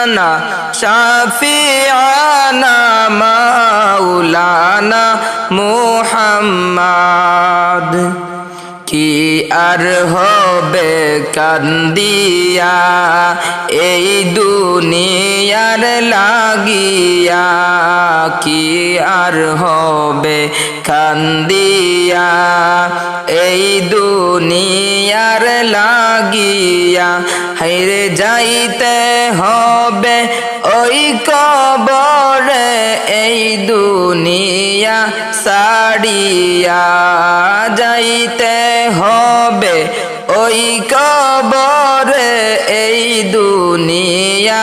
মাওলানা শাফিয়ানা মাওলানা মুহাম্মদ। কি আর হবে কান্দিয়া এই দুনি দুনিয়ার লাগিয়া কি আর হবে কান্দিয়া? এই দুনিয়ার লাগিয়া হাইরে যাইতে হবে ওই কবরে, এই দুনিয়া সাড়িয়া যাইতে হবে ওই কবরে, এই দুনিয়া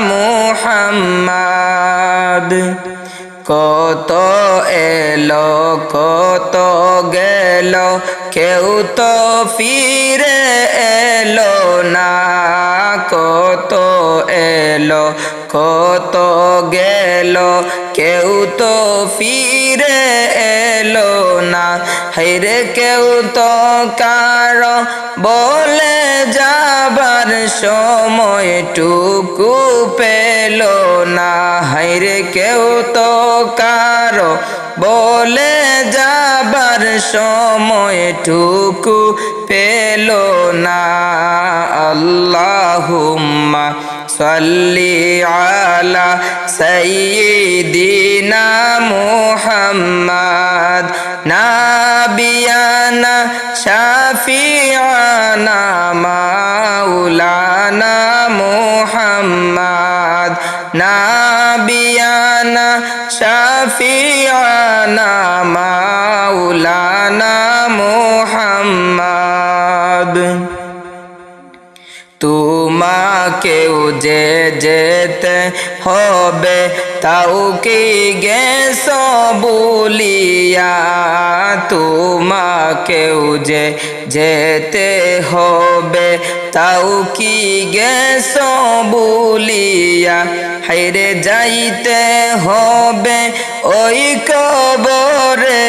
মুহাম্মাদ। কত এল, কত গেল, কেউ তো ফিরে এল না। কত এল, কত গেল, কেউ তো ফিরে না। হাইরে কেউ তো কারও বলে যাবার সময়টুকু পেল না। হাইরে কেউ তো কারও বলে যাবার সময়টুকু পেল না। আল্লাহুম্মা সাল্লি আলা সাইয়্যিদিনা মুহাম্মাদ। নাবিয়ানা শাফিআনা মাওলানা মুহাম্মাদ। নাবিয়ানা শাফিআনা মাওলানা মুহাম্মাদ। তোমাকেও যে যেতে হবে তাও কি গেছ বলিয়া তোমাকেও যে যেতে হবে তাও কি গেছ বলিয়া হাইরে যাইতে হবে। ওই কবরে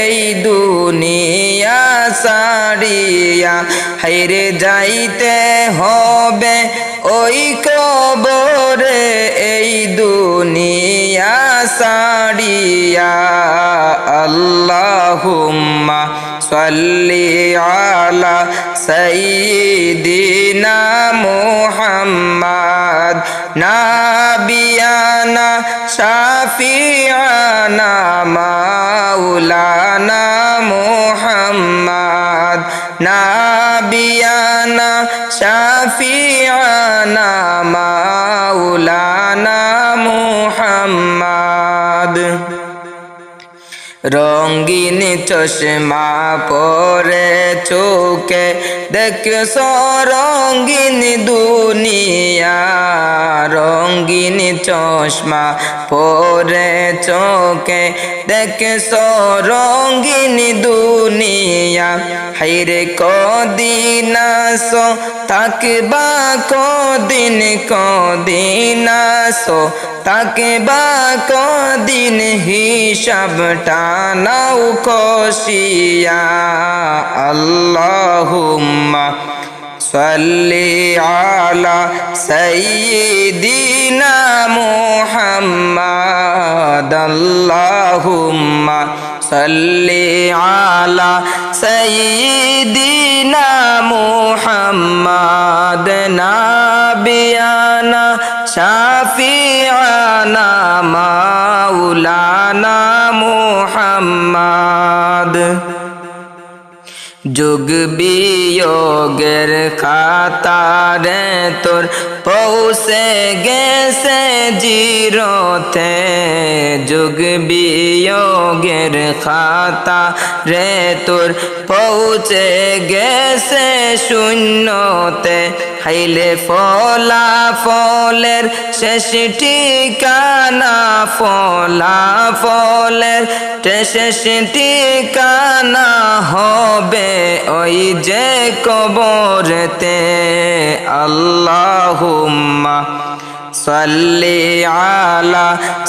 এই দুনিয়া সারিয়া হাইরে যাইতে হবে। ওই কবরে এই দুনিয়া সারিয়া আল্লাহুম্মা সাল্লি আলা সাইয়্যিদিনা মুহাম্মাদ নাবিয়ানা শাফিআনা মাওলানা মুহাম্মাদ। নাবিয়ানা শাফিয়ানা মাউলানা মুহাম্মাদ। রঙ্গিন চশমা পরে চোখে দেখছ রঙ্গিন দুনিয়া, রঙ্গিন চশমা পরে চোখে দেখছ রঙ্গিন দুনিয়া। হাইরে কদিনাস থাকবা কদিন কদিনাস থাকবা কদিন হিসাব টানাও কষিয়া আল্লাহুম্মা সাল্লি আলা সাইয়্যিদিনা মুহাম্মাদ। আল্লাহুম্মা সাল্লি আলা সাইয়্যিদিনা মুহাম্মাদ। নাবিয়ানা শাফিআনা মাওলানা মুহাম্মদ। যুগ বিয়োগের খাতারে তোর পৌঁছে গেছে জিরোতে। যুগ বিয়োগের খাতা রে তোর পৌঁছে গেছে শূন্যতে। হাইলে ফলা ফলের শেষ ঠিকানা ফলা ফলের শেষ ঠিকানা হবে ওই যে কবরতে। আল্লাহুম্মা সাল্লি আলা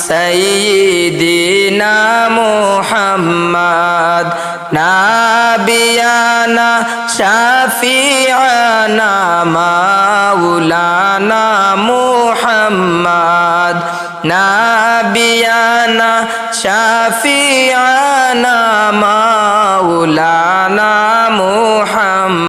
সাইয়্যিদিনা মুহাম্মদ। নাবিয়ানা শাফিয়ানা মাউলানা মুহাম্মদ। নাবিয়ানা শাফিয়ানা মাউলানা মুহাম্মদ।